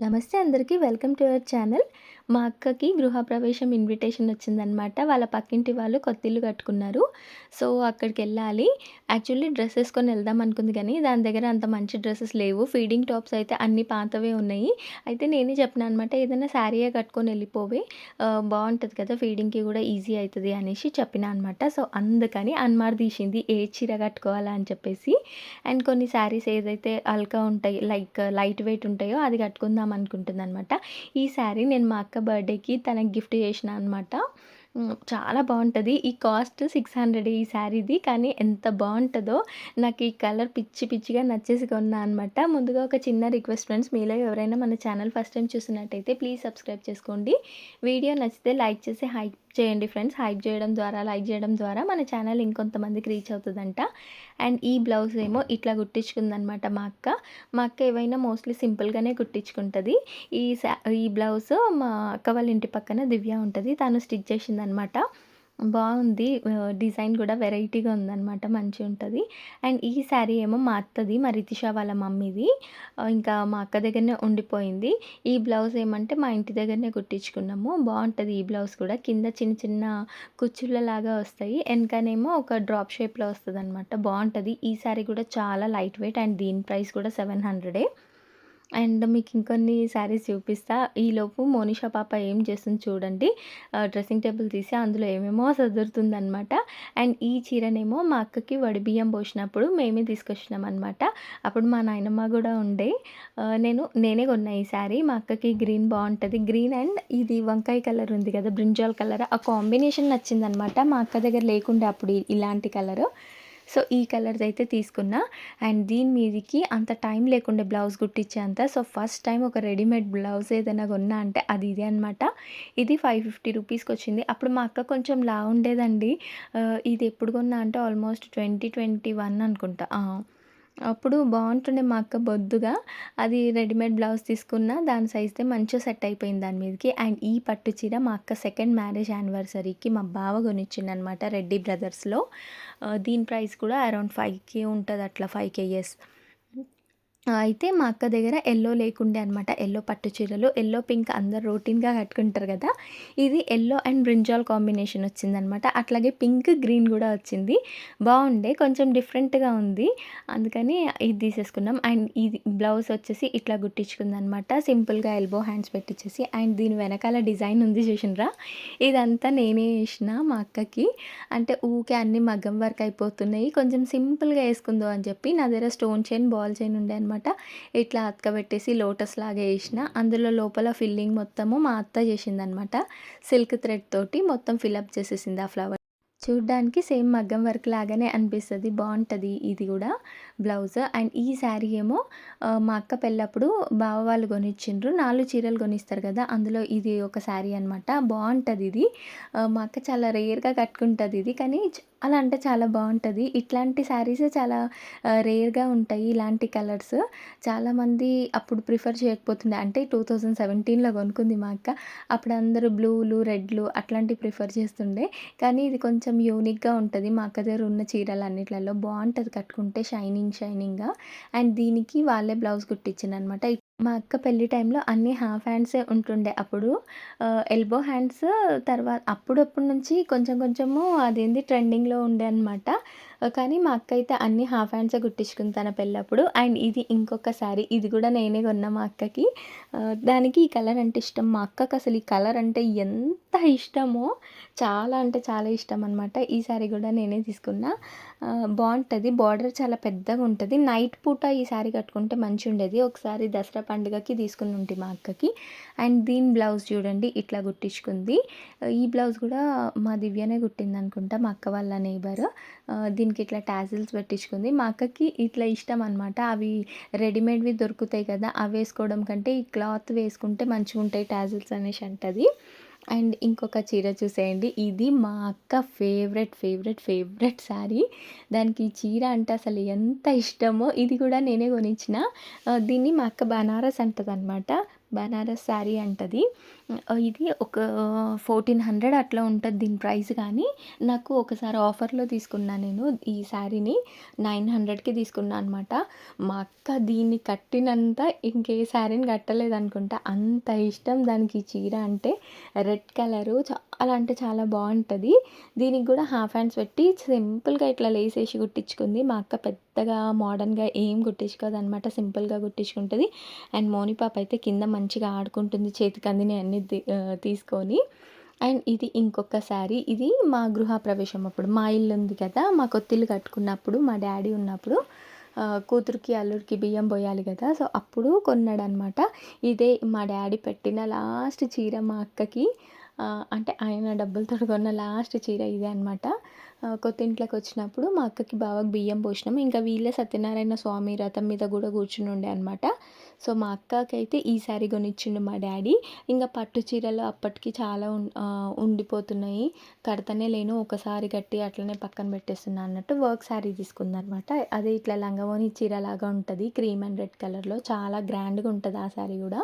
నమస్తే అందరికీ welcome to our channel. మా అక్కకి గృహప్రవేశం ఇన్విటేషన్ వచ్చిందనమాట వాళ్ళ పక్కింటి వాళ్ళు కొత్త ఇల్లు కట్టుకున్నారు. సో అక్కడికి వెళ్ళాలి. యాక్చువల్లీ డ్రెస్ వేసుకొని వెళ్దాం అనుకుంది కానీ దాని దగ్గర అంత మంచి డ్రెస్సెస్ లేవు. ఫీడింగ్ టాప్స్ అయితే అన్ని పాతవే ఉన్నాయి. అయితే నేనే చెప్పిన అనమాట ఏదైనా శారీయే కట్టుకొని వెళ్ళిపోవే. బాగుంటుంది కదా ఫీడింగ్కి కూడా ఈజీ అవుతుంది అనేసి చెప్పిన అనమాట సో అందుకని అన్మార్ తీసింది ఏ చీర కట్టుకోవాలా అని చెప్పేసి. అండ్ కొన్ని శారీస్ ఏదైతే అల్కా ఉంటాయి లైక్ లైట్ వెయిట్ ఉంటాయో అది కట్టుకుందాం అనుకుంటుంది అనమాట ఈ శారీ నేను మా అక్క బర్త్డేకి తనకి గిఫ్ట్ చేసిన అనమాట చాలా బాగుంటుంది. ఈ కాస్ట్ సిక్స్ హండ్రెడ్ ఈ శారీది కానీ ఎంత బాగుంటుందో నాకు ఈ కలర్ పిచ్చి పిచ్చిగా నచ్చేసి కొన్నా అనమాట ముందుగా ఒక చిన్న రిక్వెస్ట్ ఫ్రెండ్స్ మీలో ఎవరైనా మన ఛానల్ ఫస్ట్ టైం చూసినట్టయితే ప్లీజ్ సబ్స్క్రైబ్ చేసుకోండి. వీడియో నచ్చితే లైక్ చేసి హైక్ చేయండి ఫ్రెండ్స్. హైప్ చేయడం ద్వారా లైక్ చేయడం ద్వారా మన ఛానల్ ఇంకొంతమందికి రీచ్ అవుతుందంట. అండ్ ఈ బ్లౌజ్ ఏమో ఇట్లా కుట్టించుకుందనమాట మా అక్క. మా అక్క ఏవైనా మోస్ట్లీ సింపుల్గానే కుట్టించుకుంటుంది. ఈ ఈ బ్లౌజ్ మా అక్క వాళ్ళ ఇంటి పక్కన దివ్య ఉంటుంది. తను స్టిచ్ చేసిందనమాట. బాగుంది. డిజైన్ కూడా వెరైటీగా ఉందన్నమాట. మంచిగా ఉంటుంది. అండ్ ఈ శారీ ఏమో మా అత్తది మా రితిషా వాళ్ళ మమ్మీది. ఇంకా మా అక్క దగ్గరనే ఉండిపోయింది. ఈ బ్లౌజ్ ఏమంటే మా ఇంటి దగ్గరనే కుట్టించుకున్నాము. బాగుంటుంది ఈ బ్లౌజ్ కూడా. కింద చిన్న చిన్న కుచ్చుళ్ళలాగా వస్తాయి. వెనకనేమో ఒక డ్రాప్ షేప్లో వస్తుంది అనమాట బాగుంటుంది. ఈ శారీ కూడా చాలా లైట్ వెయిట్ అండ్ దీని ప్రైస్ కూడా సెవెన్ హండ్రెడే. అండ్ మీకు ఇంకొన్ని శారీస్ చూపిస్తా. ఈలోపు మోనిషా పాప ఏం చేస్తుంది చూడండి. డ్రెస్సింగ్ టేబుల్ తీసి అందులో ఏమేమో సదురుతుందనమాట అండ్ ఈ చీరనేమో మా అక్కకి వడి బియ్యం పోసినప్పుడు మేమే తీసుకొచ్చినాం అనమాట అప్పుడు మా నాయనమ్మ కూడా ఉండే. నేను నేనే కొన్నా ఈ శారీ. మా అక్కకి గ్రీన్ బాగుంటుంది. గ్రీన్ అండ్ ఇది వంకాయ కలర్ ఉంది కదా బ్రింజాల్ కలర్. ఆ కాంబినేషన్ నచ్చిందనమాట మా అక్క దగ్గర లేకుండే అప్పుడు ఇలాంటి కలరు. సో ఈ కలర్స్ అయితే తీసుకున్నా. అండ్ దీని మీదకి అంత టైం లేకుండా బ్లౌజ్ కుట్టించేంత. సో ఫస్ట్ టైం ఒక రెడీమేడ్ బ్లౌజ్ ఏదైనా కొన్నా అంటే అది ఇదే అనమాట ఇది ఫైవ్ ఫిఫ్టీ రూపీస్కి వచ్చింది. అప్పుడు మా అక్క కొంచెం లా ఉండేదండి. ఇది ఎప్పుడు కొన్నా అంటే ఆల్మోస్ట్ ట్వంటీ ట్వంటీ వన్ అనుకుంటా. అప్పుడు బాగుంటుండే మా అక్క బొద్దుగా. అది రెడీమేడ్ బ్లౌజ్ తీసుకున్న దాని సైజ్తే మంచిగా సెట్ అయిపోయింది దాని మీదకి. అండ్ ఈ పట్టు చీర మా అక్క సెకండ్ మ్యారేజ్ యానివర్సరీకి మా బావ కొనిచ్చింది అనమాట రెడ్డి బ్రదర్స్లో దీని ప్రైస్ కూడా అరౌండ్ ఫైవ్ కే ఉంటుంది అట్లా ఫైవ్ కేఎస్ అయితే మా అక్క దగ్గర ఎల్లో లేకుండే అనమాట ఎల్లో పట్టు చీరలు ఎల్లో పింక్ అందరు రొటీన్గా కట్టుకుంటారు కదా. ఇది ఎల్లో అండ్ బ్రింజాల్ కాంబినేషన్ వచ్చిందనమాట అట్లాగే పింక్ గ్రీన్ కూడా వచ్చింది. బాగుండే కొంచెం డిఫరెంట్గా ఉంది. అందుకని ఇది తీసేసుకున్నాం. అండ్ ఇది బ్లౌజ్ వచ్చేసి ఇట్లా గుట్టించుకుందనమాట సింపుల్గా ఎల్బో హ్యాండ్స్ పెట్టించేసి అండ్ దీని వెనకాల డిజైన్ ఉంది చూసినరా? ఇదంతా నేనే వేసిన మా అక్కకి. అంటే ఊకే అన్ని మగ్గం వర్క్ అయిపోతున్నాయి. కొంచెం సింపుల్గా వేసుకుందో అని చెప్పి నా దగ్గర స్టోన్ చైన్ బాల్ చైన్ ఉండే అనమాట అనమాట ఇట్లా అతకబెట్టేసి లోటస్ లాగా వేసిన అందులో లోపల ఫిల్లింగ్ మొత్తము మా అత్త చేసిందనమాట సిల్క్ థ్రెడ్ తోటి మొత్తం ఫిలప్ చేసేసింది ఆ ఫ్లవర్. చూడ్డానికి సేమ్ మగ్గం వర్క్ లాగానే అనిపిస్తుంది. బాగుంటుంది ఇది కూడా. బ్లౌజ్ అండ్ ఈ శారీ ఏమో మా అక్క పెళ్ళప్పుడు బావ వాళ్ళు కొనిచ్చిండ్రు. నాలుగు చీరలు కొనిస్తారు కదా అందులో ఇది ఒక శారీ అనమాట బాగుంటుంది ఇది. మా అక్క చాలా రేర్గా కట్టుకుంటుంది ఇది. కానీ అలా అంటే చాలా బాగుంటుంది ఇట్లాంటి శారీస్ చాలా రేర్గా ఉంటాయి ఇలాంటి కలర్స్. చాలామంది అప్పుడు ప్రిఫర్ చేయకపోతుండే. అంటే టూ థౌజండ్ సెవెంటీన్లో కొనుక్కుంది మా అక్క. అప్పుడు అందరూ బ్లూలు రెడ్లు అట్లాంటివి ప్రిఫర్ చేస్తుండే. కానీ ఇది కొంచెం కొంచెం యూనిక్గా ఉంటుంది. మా అక్క దగ్గర ఉన్న చీరలు అన్నిట్లలో బాగుంటుంది కట్టుకుంటే షైనింగ్ షైనింగ్గా. అండ్ దీనికి వాళ్ళే బ్లౌజ్ కుట్టించిందనమాట. మా అక్క పెళ్ళి టైంలో అన్ని హాఫ్ హ్యాండ్సే ఉంటుండే. అప్పుడు ఎల్బో హ్యాండ్స్ తర్వాత అప్పుడప్పుడు నుంచి కొంచెం కొంచెము అదేంది ట్రెండింగ్లో ఉండే అనమాట కానీ మా అక్క అయితే అన్ని హాఫ్ హ్యాండ్సే కుట్టించుకుంది తన పెళ్ళప్పుడు. అండ్ ఇది ఇంకొక శారీ. ఇది కూడా నేనే కొన్నా మా అక్కకి. దానికి ఈ కలర్ అంటే ఇష్టం. మా అక్కకి అసలు ఈ కలర్ అంటే ఎంత ఇష్టమో చాలా అంటే చాలా ఇష్టం అనమాట ఈ శారీ కూడా నేనే తీసుకున్నా. బాగుంటుంది. బార్డర్ చాలా పెద్దగా ఉంటుంది. నైట్ పూట ఈ శారీ కట్టుకుంటే మంచి ఉండేది ఒకసారి దసరా పండుగకి తీసుకుని ఉంటే మా అక్కకి. అండ్ దీని బ్లౌజ్ చూడండి ఇట్లా కుట్టించుకుంది. ఈ బ్లౌజ్ కూడా మా దివ్యనే కుట్టింది అనుకుంటా మా అక్క వాళ్ళ నేబర్ దీనికి ఇట్లా టాజిల్స్ పెట్టించుకుంది మా అక్కకి ఇట్లా ఇష్టం అనమాట అవి రెడీమేడ్వి దొరుకుతాయి కదా అవి వేసుకోవడం కంటే ఈ క్లాత్ వేసుకుంటే మంచిగా ఉంటాయి టాజిల్స్ అనేసి అంటుంది అండ్ ఇంకొక చీర చూసేయండి. ఇది మా అక్క ఫేవరెట్, ఫేవరెట్, ఫేవరెట్ శారీ. దానికి ఈ చీర అంటే అసలు ఎంత ఇష్టమో ఇది కూడా నేనే కొనిచ్చిన. దీన్ని మా అక్క బనారస్ అంటదనమాట. బనారస్ శారీ అంటది. ఇది ఒక 1400 అట్లా ఉంటుంది దీని ప్రైస్ కానీ, నాకు ఒకసారి ఆఫర్‌లో తీసుకున్నా నేను ఈ శారీని 900కి తీసుకున్నా అనమాట. మా అక్క దీన్ని కట్టినంత ఇంకే శారీని కట్టలేదనుకుంటా. అంత ఇష్టం దానికి చీర అంటే. రెడ్ కలరు చాలా అంటే చాలా బాగుంటుంది దీనికి కూడా హాఫ్ హ్యాండ్స్ పెట్టి సింపుల్‌గా ఇట్లా లేసేసి కుట్టించుకుంది. మా అక్క పెద్దగా మోడర్న్‌గా ఏం కుట్టించుకోదనమాట. సింపుల్‌గా కుట్టించుకుంటుంది అండ్ మోని పాప అయితే కింద మంచిగా ఆడుకుంటుంది చేతికి అందిని అన్ని తీసుకొని. అండ్ ఇది ఇంకొక శారీ. ఇది మా గృహప్రవేశం అప్పుడు. మా ఇల్లు ఉంది కదా! మా కొత్తిల్లు కట్టుకున్నప్పుడు మా డాడీ ఉన్నప్పుడు కూతురికి, అల్లుడికి బియ్యం పోయాలి కదా! సో, అప్పుడు కొన్నాడనమాట. ఇదే మా డాడీ పెట్టిన లాస్ట్ చీర మా అక్కకి. అంటే ఆయన డబ్బులతో కొన్న లాస్ట్ చీర ఇదే అనమాట. కొత్త ఇంట్లోకి వచ్చినప్పుడు మా అక్కకి, బావకి బియ్యం పోసినాం. ఇంకా వీళ్ళే సత్యనారాయణ స్వామి రథం మీద కూడా కూర్చుని ఉండే అనమాట. సో, మా అక్కకైతే ఈ శారీ కొనిచ్చిండు మా డాడీ ఇంకా పట్టు చీరలు అప్పటికి చాలా ఉం ఉండిపోతున్నాయి. కడతనే లేను. ఒకసారి కట్టి అట్లనే పక్కన పెట్టేస్తున్నా అన్నట్టు వర్క్ శారీ తీసుకుందనమాట. అదే ఇట్లా లంగావోణి చీరలాగా ఉంటుంది క్రీమ్ అండ్ రెడ్ కలర్‌లో చాలా గ్రాండ్‌గా ఉంటుంది ఆ శారీ కూడా.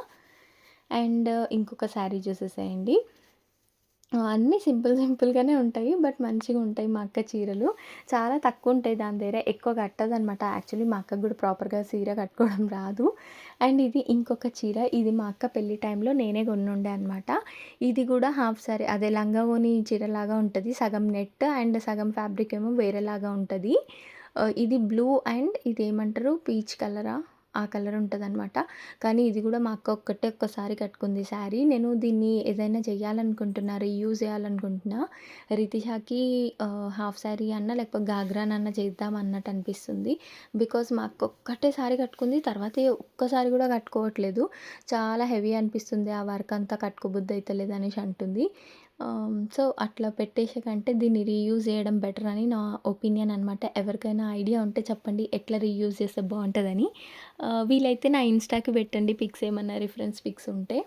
అండ్ ఇంకొక శారీ చూసేసేయండి. అన్నీ సింపుల్ సింపుల్‌గానే ఉంటాయి. బట్ మంచిగా ఉంటాయి మా అక్క చీరలు. చాలా తక్కువ ఉంటాయి దాని దగ్గర. ఎక్కువ కట్టదనమాట. యాక్చువల్లీ మా అక్కకు కూడా ప్రాపర్‌గా చీర కట్టుకోవడం రాదు. అండ్ ఇది ఇంకొక చీర. ఇది మా అక్క పెళ్ళి టైంలో నేనే కొనుండే అనమాట. ఇది కూడా హాఫ్ సారీ అదే లంగావోణి చీరలాగా ఉంటుంది సగం నెట్ అండ్ సగం ఫ్యాబ్రిక్ ఏమో వేరేలాగా ఉంటుంది ఇది బ్లూ అండ్ ఇది ఏమంటారు పీచ్ కలరా? ఆ కలర్ ఉంటదనమాట. కానీ ఇది కూడా మా అక్క ఒక్కటే ఒక్కసారి కట్టుకుంది శారీ. నేను దీన్ని ఏదైనా చేయాలనుకుంటున్నా, రీయూజ్ చేయాలనుకుంటున్నా. రితిషాకి హాఫ్ శారీ అన్నా లేకపోతే ఘాగ్రానన్నా చేద్దాం అన్నట్టు అనిపిస్తుంది. బికాజ్ మా అక్క ఒక్కటే శారీ కట్టుకుంది. తర్వాత ఒక్కసారి కూడా కట్టుకోవట్లేదు. చాలా హెవీ అనిపిస్తుంది. ఆ వర్క్ అంతా కట్టుకోబుద్ధి అయితే అనేసి అంటుంది. సో, అట్లా పెట్టేసే కంటే దీన్ని రీయూజ్ చేయడం బెటర్ అని నా ఒపీనియన్ అనమాట. ఎవరికైనా ఐడియా ఉంటే చెప్పండి. ఎట్లా రీయూజ్ చేస్తే బాగుంటుందని వీలైతే నా ఇన్‌స్టాకి పెట్టండి పిక్స్ ఏమన్నా రిఫరెన్స్ పిక్స్ ఉంటే.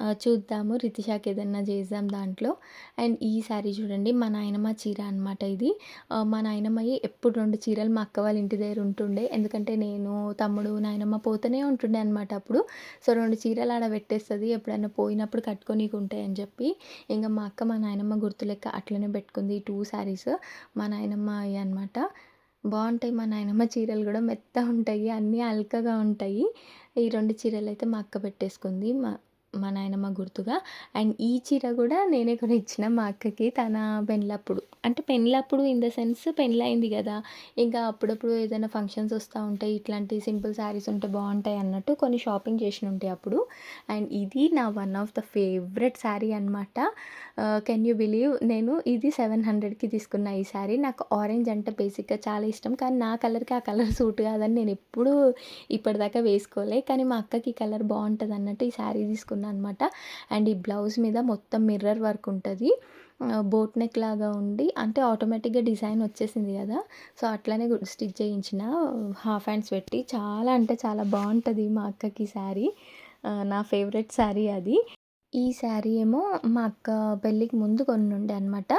చూద్దాము రితిషాకి ఏదన్నా చేద్దాం దాంట్లో. అండ్ ఈ శారీ చూడండి మా నాయనమ్మ చీర అనమాట ఇది. మా నాయనమ్మయి ఎప్పుడు రెండు చీరలు మా అక్క వాళ్ళ ఇంటి దగ్గర ఉంటుండే. ఎందుకంటే నేను, తమ్ముడు, నాయనమ్మ పోతూనే ఉంటుండే అనమాట అప్పుడు. సో, రెండు చీరలు ఆడ పెట్టేస్తుంది ఎప్పుడైనా పోయినప్పుడు కట్టుకొని ఉంటాయని చెప్పి. ఇంకా మా అక్క మా నాయనమ్మ గుర్తు లెక్క అట్లనే పెట్టుకుంది. టూ శారీస్ మా నాయనమ్మయి అనమాట. బాగుంటాయి మా నాయనమ్మ చీరలు కూడా మెత్తగా ఉంటాయి. అన్నీ అల్కగా ఉంటాయి. ఈ రెండు చీరలు అయితే మా అక్క పెట్టేసుకుంది. మా మా నాయనమ్మ గుర్తుగా. అండ్ ఈ చీర కూడా నేనే కూడా ఇచ్చిన మా అక్కకి తన పెళ్ళప్పుడు. అంటే పెళ్ళప్పుడు ఇన్ ద సెన్స్ పెళ్ళయింది కదా! ఇంకా అప్పుడప్పుడు ఏదైనా ఫంక్షన్స్ వస్తూ ఉంటాయి. ఇట్లాంటి సింపుల్ శారీస్ ఉంటే బాగుంటాయి అన్నట్టు కొన్ని షాపింగ్ చేసినుంటి అప్పుడు. అండ్ ఇది నా one of the favourite sari అనమాట. కెన్ యూ బిలీవ్ నేను ఇది 700కి తీసుకున్న ఈ శారీ. నాకు ఆరెంజ్ అంటే బేసిక్‌గా చాలా ఇష్టం. కానీ నా కలర్‌కి ఆ కలర్ సూట్ కాదని నేను ఎప్పుడూ ఇప్పటిదాకా వేసుకోలే. కానీ మా అక్కకి కలర్ కలర్ అన్నట్టు ఈ శారీ అనమాట. అండ్ ఈ బ్లౌజ్ మీద మొత్తం మిర్రర్ వర్క్ ఉంటుంది బోట్ నెక్ లాగా ఉండి అంటే ఆటోమేటిక్‌గా డిజైన్ వచ్చేసింది కదా! సో, అట్లనే స్టిచ్ చేయించిన హాఫ్ హ్యాండ్స్ పెట్టి. చాలా అంటే చాలా బాగుంటుంది మా అక్కకి శారీ. నా ఫేవరెట్ శారీ అది. ఈ శారీ ఏమో మా అక్క పెళ్ళికి ముందు కొనుండే అనమాట.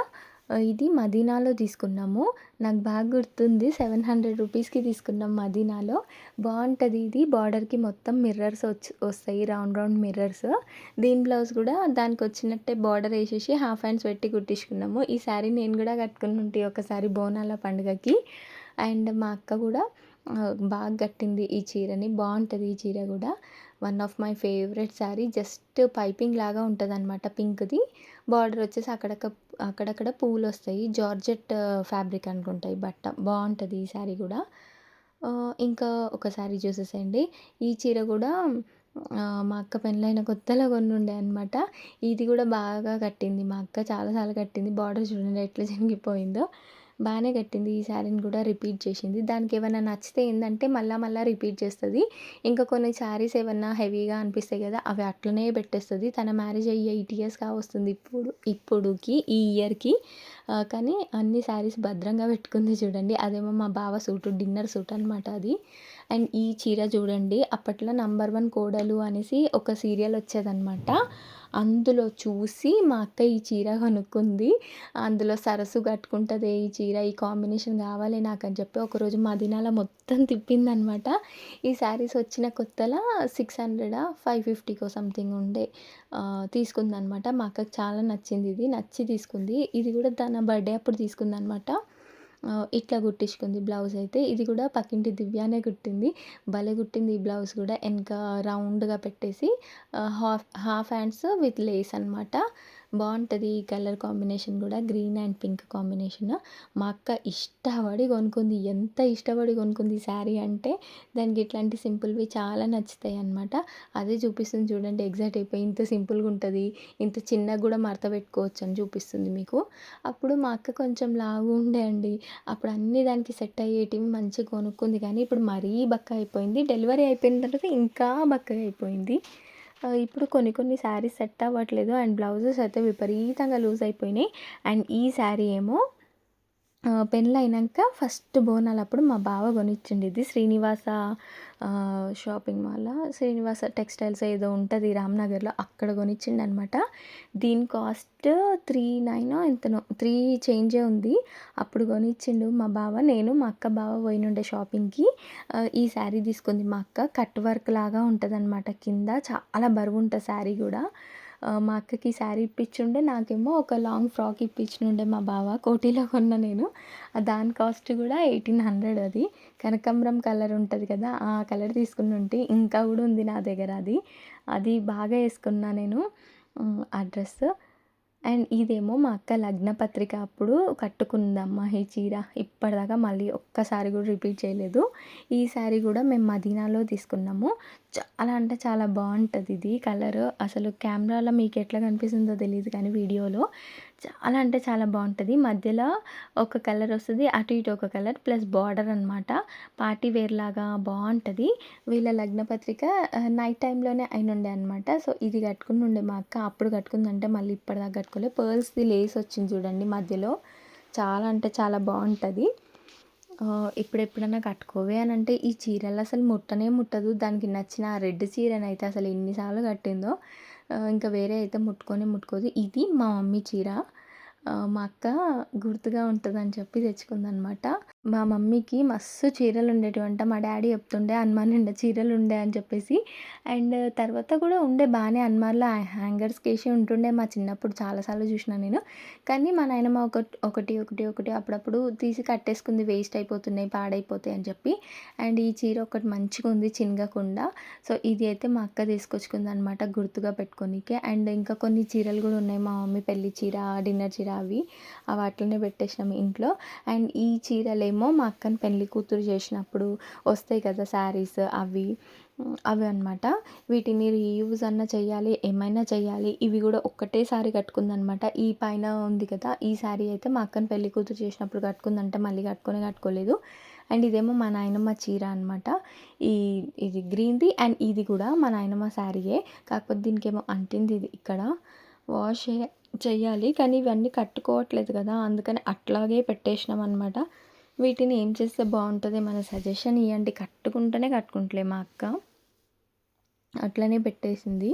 ఇది మదీనాలో తీసుకున్నాము. నాకు బాగా గుర్తుంది. 700 రూపీస్‌కి తీసుకున్నాం మదీనాలో. బాగుంటుంది ఇది. బార్డర్‌కి మొత్తం మిర్రర్స్ వచ్చి వస్తాయి. Round round mirrors. దీని బ్లౌజ్ కూడా దానికి వచ్చినట్టే బార్డర్ వేసేసి హాఫ్ హ్యాండ్స్ పెట్టి కుట్టించుకున్నాము. ఈ శారీ నేను కూడా కట్టుకుని ఉంటే ఒకసారి బోనాల పండుగకి. అండ్ మా అక్క కూడా బాగా కట్టింది ఈ చీరని. బాగుంటుంది ఈ చీర కూడా. One of my favourite sari. Just piping లాగా ఉంటుంది అనమాట పింక్‌ది. బార్డర్ వచ్చేసి అక్కడక్క అక్కడక్కడ పువ్వులొస్తాయి. జార్జెట్ ఫ్యాబ్రిక్ అనుకుంటాయి బట్ట. బాగుంటుంది ఈ శారీ కూడా. ఇంకా ఒక శారీ చూసేసేయండి. ఈ చీర కూడా మా అక్క పెళ్ళైన కొత్తలో కొనుండే అనమాట. ఇది కూడా బాగా కట్టింది మా అక్క. చాలా సార్లు కట్టింది. బార్డర్ చూడండి ఎట్లా చినిగిపోయిందో. బాగానే కట్టింది. ఈ శారీని కూడా రిపీట్ చేసింది. దానికి ఏమైనా నచ్చితే ఏంటంటే మళ్ళా మళ్ళీ రిపీట్ చేస్తుంది ఇంకా కొన్ని శారీస్ ఏమన్నా హెవీగా అనిపిస్తాయి కదా! అవి అట్లనే పెట్టేస్తుంది తన మ్యారేజ్ అయ్యి ఎయిట్ ఇయర్స్ వస్తుంది ఇప్పుడు ఇప్పుడుకి ఈ ఇయర్‌కి. కానీ అన్ని శారీస్ భద్రంగా పెట్టుకుంది చూడండి. అదేమో మా బావ సూటు డిన్నర్ సూట్ అనమాట అది. అండ్ ఈ చీర చూడండి అప్పట్లో నంబర్ వన్ కోడలు అనేసి ఒక సీరియల్ వచ్చేదనమాట అందులో చూసి మా అక్క ఈ చీర కొనుక్కుంది. అందులో సరస్సు కట్టుకుంటుంది ఈ చీర ఈ కాంబినేషన్ కావాలి నాకు అని చెప్పి ఒకరోజు మదీనాలో మొత్తం తిప్పిందనమాట. ఈ శారీస్ వచ్చిన కొత్తలో సిక్స్ హండ్రెడ్ ఫైవ్ ఫిఫ్టీకో సంథింగ్ ఉండే తీసుకుందనమాట. మా అక్కకు చాలా నచ్చింది ఇది నచ్చి తీసుకుంది. ఇది కూడా తన బర్త్డే అప్పుడు తీసుకుందనమాట. ఇట్లా కుట్టించుకుంది బ్లౌజ్ అయితే. ఇది కూడా పక్కింటి దివ్యానే కుట్టింది. భలే కుట్టింది ఈ బ్లౌజ్ కూడా. వెనక రౌండ్గా పెట్టేసి half half hands with lace అనమాట బాగుంటుంది ఈ కలర్ కాంబినేషన్ కూడా. Green and pink combination. మా అక్క ఇష్టపడి కొనుక్కుంది. ఎంత ఇష్టపడి కొనుక్కుంది శారీ అంటే దానికి ఇట్లాంటి సింపుల్వి చాలా నచ్చుతాయి అనమాట అదే చూపిస్తుంది చూడండి. ఎగ్జాక్ట్ అయిపోయి ఇంత సింపుల్గా ఉంటుంది. ఇంత చిన్నగా కూడా మడత పెట్టుకోవచ్చు అని చూపిస్తుంది మీకు. అప్పుడు మా అక్క కొంచెం లావు ఉండే అండి. అప్పుడు అన్నీ దానికి సెట్ అయ్యేటివి మంచిగా కొనుక్కుంది. కానీ ఇప్పుడు మరీ బక్క అయిపోయింది. డెలివరీ అయిపోయిన తర్వాత ఇంకా బక్కగా అయిపోయింది. ఇప్పుడు కొన్ని కొన్ని శారీస్ సెట్ అవ్వట్లేదు అండ్ బ్లౌజెస్ అయితే విపరీతంగా లూజ్ అయిపోయినాయి అండ్ ఈ శారీ ఏమో పెళ్ళి అయినాక ఫస్ట్ బోనాలప్పుడు మా బావ కొనిచ్చిండి ఇది Srinivasa shopping mall. Srinivasa textiles ఏదో ఉంటుంది రామ్నగర్లో అక్కడ కొనిచ్చిండు అనమాట దీని కాస్ట్ త్రీ నైన్ ఎంతనో త్రీ చేంజే ఉంది. అప్పుడు కొనిచ్చిండు మా బావ నేను మా అక్క బావ పోయినుండే షాపింగ్కి. ఈ శారీ తీసుకుంది మా అక్క. కట్ వర్క్ లాగా ఉంటుంది అనమాట కింద చాలా బరువు ఉంటుంది శారీ కూడా. మా అక్కకి శారీ ఇప్పించుండే నాకేమో ఒక లాంగ్ ఫ్రాక్ ఇప్పించుండే మా బావ కోటిలో కొన్న నేను. దాని కాస్ట్ కూడా ఎయిటీన్ హండ్రెడ్ అది. కనకాంబరం కలర్ ఉంటుంది కదా ఆ కలర్ తీసుకుని ఉంటే ఇంకా కూడా ఉంది నా దగ్గర అది. అది బాగా వేసుకున్నా నేను. ఆ డ్రెస్ అండ్ ఇదేమో మా అక్క లగ్న పత్రిక అప్పుడు కట్టుకుందమ్మ ఈ చీర. ఇప్పటిదాకా మళ్ళీ ఒక్కసారి కూడా రిపీట్ చేయలేదు. ఈ శారీ కూడా మేము మదీనాలో తీసుకున్నాము. చాలా అంటే చాలా బాగుంటుంది ఇది కలర్. అసలు కెమెరాలో మీకు ఎట్లా కనిపిస్తుందో తెలియదు కానీ వీడియోలో. చాలా అంటే చాలా బాగుంటుంది మధ్యలో ఒక కలర్ వస్తుంది అటు ఇటు ఒక కలర్ ప్లస్ బార్డర్ అనమాట పార్టీ వేర్ లాగా బాగుంటుంది వీళ్ళ లగ్నపత్రిక నైట్ టైంలోనే అయినుండే అనమాట సో ఇది కట్టుకుని ఉండే మా అక్క. అప్పుడు కట్టుకుందంటే మళ్ళీ ఇప్పటిదాకా కట్టుకోలే. పర్ల్స్ది లేస్ వచ్చింది చూడండి మధ్యలో. చాలా అంటే చాలా బాగుంటుంది ఇప్పుడు ఎప్పుడైనా కట్టుకోవే అని అంటే ఈ చీరలు అసలు ముట్టనే ముట్టదు. దానికి నచ్చిన రెడ్ చీరనైతే అసలు ఎన్నిసార్లు కట్టిందో. ఇంకా వేరే అయితే ముట్టుకొని ముట్టుకోదు. ఇది మా మమ్మీ చీర. మా అక్క గుర్తుగా ఉంటుందని చెప్పి తెచ్చుకుందనమాట. మా మమ్మీకి మస్తు చీరలు ఉండేటివంట మా డాడీ చెప్తుండే హనుమాన్ నిండా చీరలు ఉండే అని చెప్పేసి. అండ్ తర్వాత కూడా ఉండే బాగానే హనుమాన్లో హ్యాంగర్స్ కేసి ఉంటుండే. మా చిన్నప్పుడు చాలాసార్లు చూసిన నేను. కానీ మా నాయనమ్మ ఒక ఒకటి ఒకటి ఒకటి అప్పుడప్పుడు తీసి కట్టేసుకుంది. వేస్ట్ అయిపోతున్నాయి పాడైపోతాయి అని చెప్పి. అండ్ ఈ చీర ఒకటి మంచిగా ఉంది చినగకుండా సో ఇది అయితే మా అక్క తీసుకొచ్చుకుంది అనమాట గుర్తుగా పెట్టుకోనికే. అండ్ ఇంకా కొన్ని చీరలు కూడా ఉన్నాయి. మా మమ్మీ పెళ్ళి చీర డిన్నర్ చీర అవి వాటినే పెట్టేసినాం ఇంట్లో. అండ్ ఈ చీరలేమో మా అక్కని పెళ్ళి కూతురు చేసినప్పుడు వస్తాయి కదా శారీస్ అవి అవి అనమాట వీటిని రీయూజ్ అన్న చేయాలి ఏమైనా చేయాలి ఇవి కూడా ఒక్కటేసారి కట్టుకుందనమాట ఈ పైన ఉంది కదా ఈ శారీ అయితే మా అక్కని పెళ్ళి కూతురు చేసినప్పుడు కట్టుకుందంటే మళ్ళీ కట్టుకొని కట్టుకోలేదు. అండ్ ఇదేమో మా నాయనమ్మ చీర అనమాట ఈ ఇది గ్రీన్ది అండ్ ఇది కూడా మా నాయనమ్మ శారీయే. కాకపోతే దీనికేమో అంటింది ఇది ఇక్కడ. వాష్ చేయాలి కానీ ఇవన్నీ కట్టుకోవట్లేదు కదా. అందుకని అట్లాగే పెట్టేసినాం అనమాట వీటిని ఏం చేస్తే బాగుంటుంది మన సజెషన్ ఇవ్వండి కట్టుకుంటేనే కట్టుకుంటలే మా అక్క. అట్లనే పెట్టేసింది.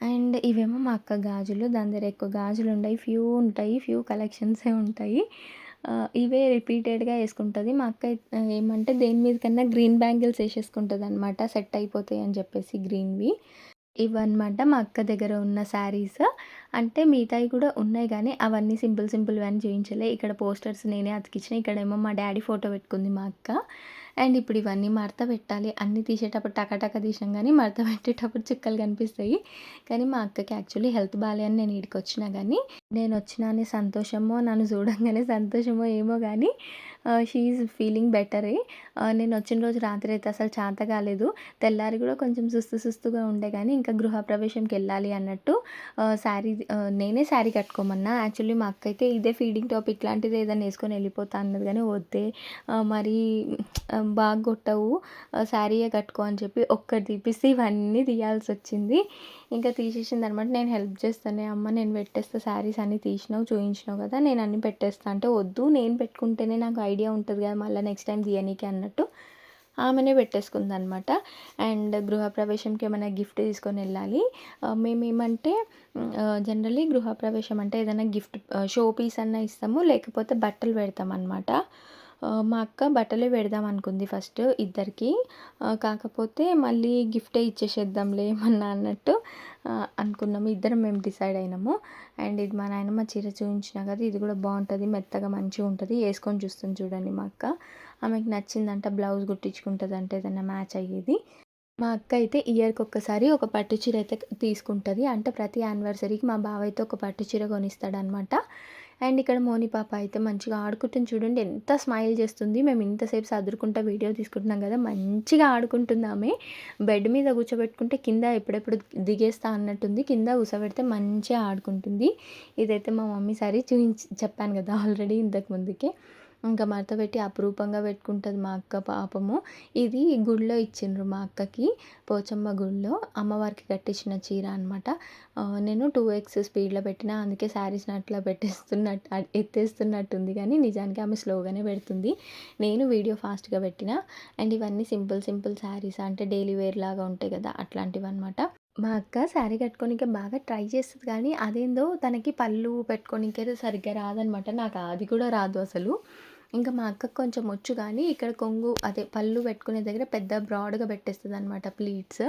అండ్ ఇవేమో మా అక్క గాజులు దాని దగ్గర ఎక్కువ గాజులు ఉంటాయి. ఫ్యూ ఉంటాయి. ఫ్యూ కలెక్షన్సే ఉంటాయి. ఇవే రిపీటెడ్గా వేసుకుంటుంది. మా అక్క ఏమంటే దేని మీద కన్నా గ్రీన్ బ్యాంగిల్స్ వేసేసుకుంటుంది అనమాట సెట్ అయిపోతాయి అని చెప్పేసి గ్రీన్వి. ఇవన్నమాట మా అక్క దగ్గర ఉన్న శారీస్. అంటే మిగతాయి కూడా ఉన్నాయి కానీ అవన్నీ సింపుల్ సింపుల్ అని చూపించలే ఇక్కడ పోస్టర్స్ నేనే అతికించిన ఇక్కడేమో మా డాడీ ఫోటో పెట్టుకుంది మా అక్క. అండ్ ఇప్పుడు ఇవన్నీ మడత పెట్టాలి. అన్నీ తీసేటప్పుడు టకటక తీసాం కానీ మడత పెట్టేటప్పుడు చుక్కలు కనిపిస్తాయి. కానీ మా అక్కకి యాక్చువల్లీ హెల్త్ బాగాలే అని నేను ఇక్కడికి వచ్చినా కానీ నేను వచ్చినా సంతోషమో నన్ను చూడంగానే సంతోషమో ఏమో కానీ షీఈ్ ఫీలింగ్ బెటరే నేను వచ్చిన రోజు రాత్రి అయితే అసలు చేత కాలేదు. తెల్లారి కూడా కొంచెం సుస్తు సుస్తుగా ఉండే కానీ ఇంకా గృహప్రవేశంకి వెళ్ళాలి అన్నట్టు శారీ నేనే శారీ కట్టుకోమన్నా. యాక్చువల్లీ మా అక్క అయితే ఇదే ఫీడింగ్ టాప్ ఇట్లాంటిది ఏదైనా వేసుకొని వెళ్ళిపోతా అన్నది కానీ వద్దే. మరి బాగా కొట్టవు శారీయే కట్టుకో అని చెప్పి ఒక్కటి తీపిస్తే ఇవన్నీ తీయాల్సి వచ్చింది ఇంకా తీసేసింది అనమాట నేను హెల్ప్ చేస్తానే అమ్మ నేను పెట్టేస్తా శారీస్ అన్నీ తీసినావు చూపించినావు కదా నేను అన్నీ పెట్టేస్తా అంటే వద్దు నేను పెట్టుకుంటేనే నాకు ఐడియా ఉంటుంది కదా మళ్ళీ నెక్స్ట్ టైం తీయనీకి అన్నట్టు. ఆమెనే పెట్టేసుకుందనమాట. అండ్ గృహప్రవేశంకి ఏమైనా గిఫ్ట్ తీసుకొని వెళ్ళాలి. మేమేమంటే జనరలీ గృహప్రవేశం అంటే ఏదైనా గిఫ్ట్ షో పీస్ అన్న ఇస్తాము లేకపోతే బట్టలు పెడతాం అనమాట మా అక్క బట్టలే పెడదాం అనుకుంది ఫస్ట్ ఇద్దరికి. కాకపోతే మళ్ళీ గిఫ్టే ఇచ్చేసేద్దాంలే ఏమన్నా అన్నట్టు అనుకున్నాము. ఇద్దరం మేము డిసైడ్ అయినాము. అండ్ ఇది మా నాయనమ్మ చీర చూపించిన కదా ఇది కూడా బాగుంటుంది మెత్తగా మంచిగా ఉంటుంది. వేసుకొని చూస్తుంది చూడండి మా అక్క. ఆమెకి నచ్చిందంట బ్లౌజ్ కుట్టించుకుంటుంది అంటే ఏదైనా మ్యాచ్ అయ్యేది. మా అక్క అయితే ఇయర్కి ఒక్కసారి ఒక పట్టు చీర అయితే తీసుకుంటుంది. అంటే ప్రతి యానివర్సరీకి మా బావ అయితే ఒక పట్టు చీర కొనిస్తాడనమాట అండ్ ఇక్కడ మోని పాప అయితే మంచిగా ఆడుకుంటుంది చూడండి ఎంత స్మైల్ చేస్తుంది. మేము ఇంతసేపు సదురుకుంటా వీడియో తీసుకుంటున్నాం కదా మంచిగా ఆడుకుంటుందామే బెడ్ మీద కూర్చోబెట్టుకుంటే కింద ఎప్పుడెప్పుడు దిగేస్తా అన్నట్టుంది. కింద కూర్చోబెడితే మంచిగా ఆడుకుంటుంది. ఇదైతే మా మమ్మీ సారి చూపించి చెప్పాను కదా ఆల్రెడీ ఇంతకు ముందుకే. ఇంకా మడత పెట్టి అపురూపంగా పెట్టుకుంటుంది మా అక్క పాపము. ఇది గుడిలో ఇచ్చిండ్రు మా అక్కకి పోచమ్మ గుడిలో అమ్మవారికి కట్టించిన చీర అనమాట నేను టూ ఎక్స్ స్పీడ్లో పెట్టిన అందుకే శారీస్ అట్లా పెట్టేస్తున్నట్టు ఎత్తేస్తున్నట్టుంది కానీ నిజానికి ఆమె స్లోగానే పెడుతుంది. నేను వీడియో ఫాస్ట్గా పెట్టిన. అండ్ ఇవన్నీ సింపుల్ సింపుల్ శారీస్ అంటే డైలీ వేర్ లాగా ఉంటాయి కదా అట్లాంటివి అనమాట మా అక్క శారీ కట్టుకోనికే బాగా ట్రై చేస్తుంది కానీ అదేందో తనకి పళ్ళు పెట్టుకోనికే సరిగ్గా రాదనమాట నాకు అది కూడా రాదు అసలు. ఇంకా మా అక్కకు కొంచెం వచ్చు కానీ ఇక్కడ కొంగు అదే పళ్ళు పెట్టుకునే దగ్గర పెద్ద బ్రాడ్గా పెట్టేస్తుంది అనమాట ప్లీట్స్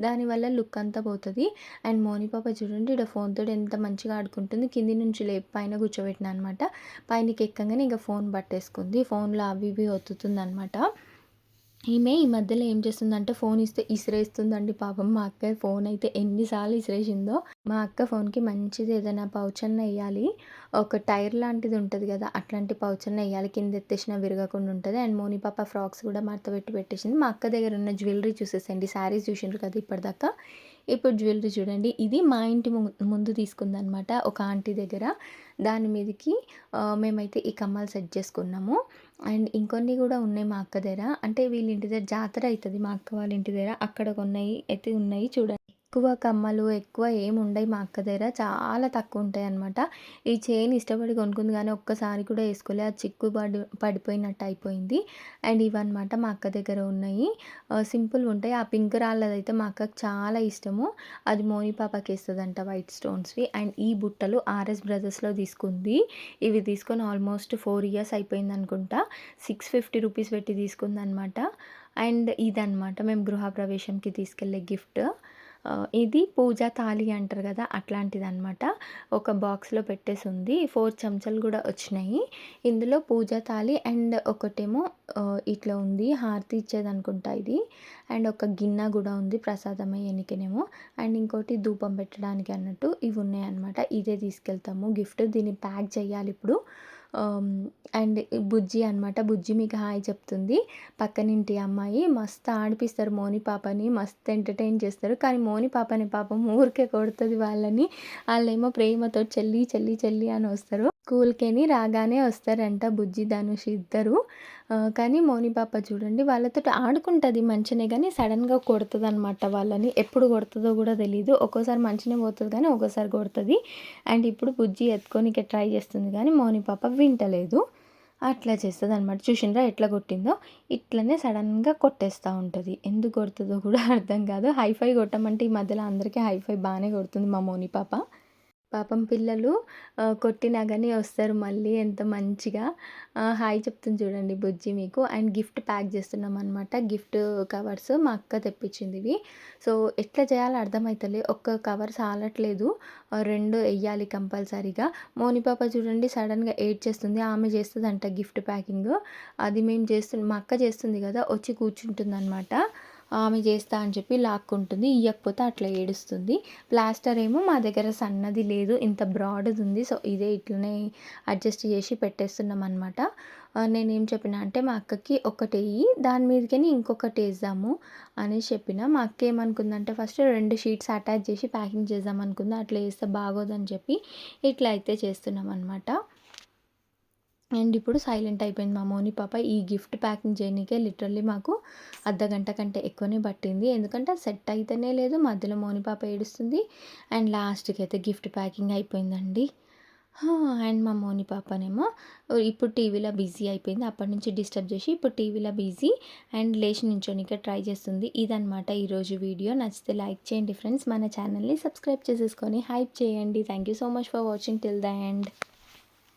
దానివల్ల లుక్ అంతా పోతుంది. అండ్ మోని పాప చూడండి ఇక్కడ ఫోన్తో ఎంత మంచిగా ఆడుకుంటుంది. కింది నుంచి లేపు పైన కూర్చోబెట్టిన అనమాట పైనకి ఎక్కగానే ఇంకా ఫోన్ పట్టేసుకుంది. ఫోన్లో అవి ఇవి ఒత్తుతుంది అనమాట ఈమె ఈ మధ్యలో ఏం చేస్తుందంటే ఫోన్ ఇస్తే ఇసిరేస్తుందండి పాపం. మా అక్క ఫోన్ అయితే ఎన్నిసార్లు ఇసిరేసిందో మా అక్క ఫోన్కి మంచిది ఏదైనా పౌచ్ అన్న వేయాలి ఒక టైర్ లాంటిది ఉంటుంది కదా అట్లాంటి పౌచ్ అన్న వేయాలి కింద ఎత్తేసిన విరగకుండా ఉంటుంది. అండ్ మోని పాప ఫ్రాక్స్ కూడా మడత పెట్టి పెట్టేసింది. మా అక్క దగ్గర ఉన్న జ్యువెలరీ చూసేసండి. శారీస్ చూసిండ్రు కదా ఇప్పటిదాకా. ఇప్పుడు జ్యువెలరీ చూడండి. ఇది మా ఇంటి ముందు తీసుకుందనమాట ఒక ఆంటీ దగ్గర. దాని మీదకి మేమైతే ఈ కమ్మలు సెట్ చేసుకున్నాము. అండ్ ఇంకొన్ని కూడా ఉన్నాయి మా అక్క దగ్గర. అంటే వీళ్ళ ఇంటి దగ్గర జాతర అవుతుంది మా అక్క వాళ్ళ ఇంటి దగ్గర. అక్కడ ఉన్నాయి అయితే ఉన్నాయి చూడండి. ఎక్కువ కమ్మలు ఎక్కువ ఏమి ఉండవు మా అక్క దగ్గర. చాలా తక్కువ ఉంటాయి అనమాట ఈ చైన్ ఇష్టపడి కొనుక్కుంది కానీ ఒక్కసారి కూడా వేసుకోలే. అది చిక్కు పడి పడిపోయినట్టు అయిపోయింది. అండ్ ఇవన్నమాట మా అక్క దగ్గర ఉన్నాయి. సింపుల్ ఉంటాయి. ఆ పింక్ రాళ్ళదైతే మా అక్కకు చాలా ఇష్టము. అది మోని పాపకి వేస్తుందంట వైట్ స్టోన్స్వి. అండ్ ఈ బుట్టలు ఆర్ఎస్ బ్రదర్స్లో తీసుకుంది. ఇవి తీసుకొని ఆల్మోస్ట్ ఫోర్ ఇయర్స్ అయిపోయింది అనుకుంటా. సిక్స్ ఫిఫ్టీ రూపీస్ పెట్టి తీసుకుందనమాట అండ్ ఇదనమాట మేము గృహప్రవేశంకి తీసుకెళ్ళే గిఫ్ట్. ఇది పూజా తాళి అంటారు కదా అట్లాంటిది అనమాట ఒక బాక్స్లో పెట్టేసి ఉంది ఫోర్ చెంచాలు కూడా వచ్చినాయి. ఇందులో పూజా తాళి అండ్ ఒకటేమో ఇట్లా ఉంది హారతి ఇచ్చేది అనుకుంటా ఇది. అండ్ ఒక గిన్నె కూడా ఉంది ప్రసాదం అయ్యనికేనేమో. అండ్ ఇంకోటి ధూపం పెట్టడానికి అన్నట్టు ఇవి ఉన్నాయి అనమాట ఇదే తీసుకెళ్తాము. గిఫ్ట్ దీన్ని ప్యాక్ చేయాలి ఇప్పుడు అండ్ బుజ్జి అనమాట బుజ్జి మీకు హాయ్ చెప్తుంది. పక్కనింటి అమ్మాయి మస్తు ఆడిపిస్తారు మోని పాపని మస్తు ఎంటర్టైన్ చేస్తారు. కానీ మోని పాపని పాపం ఊరికే కొడుతుంది వాళ్ళని. వాళ్ళేమో ప్రేమతో చెల్లి చెల్లి చెల్లి అని వస్తారు. స్కూల్కేని రాగానే వస్తారంట బుజ్జి ధనుష్ ఇద్దరు. కానీ మోని పాప చూడండి వాళ్ళతో ఆడుకుంటుంది మంచినే కానీ సడన్గా కొడుతుంది అనమాట వాళ్ళని. ఎప్పుడు కొడుతుందో కూడా తెలియదు ఒక్కోసారి మంచినే పోతుంది కానీ ఒక్కోసారి కొడుతుంది. అండ్ ఇప్పుడు బుజ్జి ఎత్తుకోనికే ట్రై చేస్తుంది కానీ మోని పాప వింటలేదు. అట్లా చేస్తుంది అనమాట చూసిండ్రా ఎట్లా కొట్టిందో? ఇట్లనే సడన్గా కొట్టేస్తూ ఉంటుంది. ఎందుకు కొడుతుందో కూడా అర్థం కాదు. హైఫై కొట్టమంటే ఈ మధ్యలో అందరికీ హైఫై బాగానే కొడుతుంది మా మోని పాప. పాపం పిల్లలు కొట్టినా కానీ వస్తారు మళ్ళీ ఎంత మంచిగా. హాయ్ చెప్తుంది చూడండి బుజ్జి మీకు. అండ్ గిఫ్ట్ ప్యాక్ చేస్తున్నాం అనమాట గిఫ్ట్ కవర్స్ మా అక్క తెప్పించింది ఇవి. సో ఎట్లా చేయాలో అర్థమవుతలే ఒక్క కవర్ సాలట్లేదు రెండు వెయ్యాలి కంపల్సరీగా. మోని పాప చూడండి సడన్గా ఏడ్ చేస్తుంది. ఆమె చేస్తుందంట గిఫ్ట్ ప్యాకింగ్. అది మేము చేస్తుంది మా అక్క చేస్తుంది కదా వచ్చి కూర్చుంటుంది అనమాట ఆమె చేస్తా అని చెప్పి లాక్కుంటుంది. ఇవ్వకపోతే అట్లా ఏడుస్తుంది. ప్లాస్టర్ ఏమో మా దగ్గర సన్నది లేదు ఇంత బ్రాడ్ది ఉంది సో ఇదే ఇట్లనే అడ్జస్ట్ చేసి పెట్టేస్తున్నాం అనమాట నేనేం చెప్పిన అంటే మా అక్కకి ఒకటి వేయి దాని మీదకని ఇంకొకటి వేద్దాము అనేసి చెప్పిన. మా అక్క ఏమనుకుందంటే ఫస్ట్ రెండు షీట్స్ అటాచ్ చేసి ప్యాకింగ్ చేద్దాం అనుకుంది అట్లా వేస్తే బాగోదని చెప్పి ఇట్లా అయితే చేస్తున్నాం అనమాట అండ్ ఇప్పుడు సైలెంట్ అయిపోయింది మా మోని పాప ఈ గిఫ్ట్ ప్యాకింగ్ చేయడానికే లిటరల్లీ మాకు అర్ధ గంట కంటే ఎక్కువనే పట్టింది ఎందుకంటే సెట్ అయితేనే లేదు మధ్యలో మోని పాప ఏడుస్తుంది అండ్ లాస్ట్కి అయితే గిఫ్ట్ ప్యాకింగ్ అయిపోయిందండి అండ్ మా మోని పాపనేమో ఇప్పుడు టీవీలో బిజీ అయిపోయింది. అప్పటినుంచి డిస్టర్బ్ చేసి ఇప్పుడు టీవీలో బిజీ అండ్ లేచి నుంచోనికే ట్రై చేస్తుంది. ఇదనమాట ఈరోజు వీడియో. నచ్చితే లైక్ చేయండి ఫ్రెండ్స్. మన ఛానల్‌ని సబ్స్క్రైబ్ చేసేసుకొని హైప్ చేయండి. Thank you so much for watching till the end.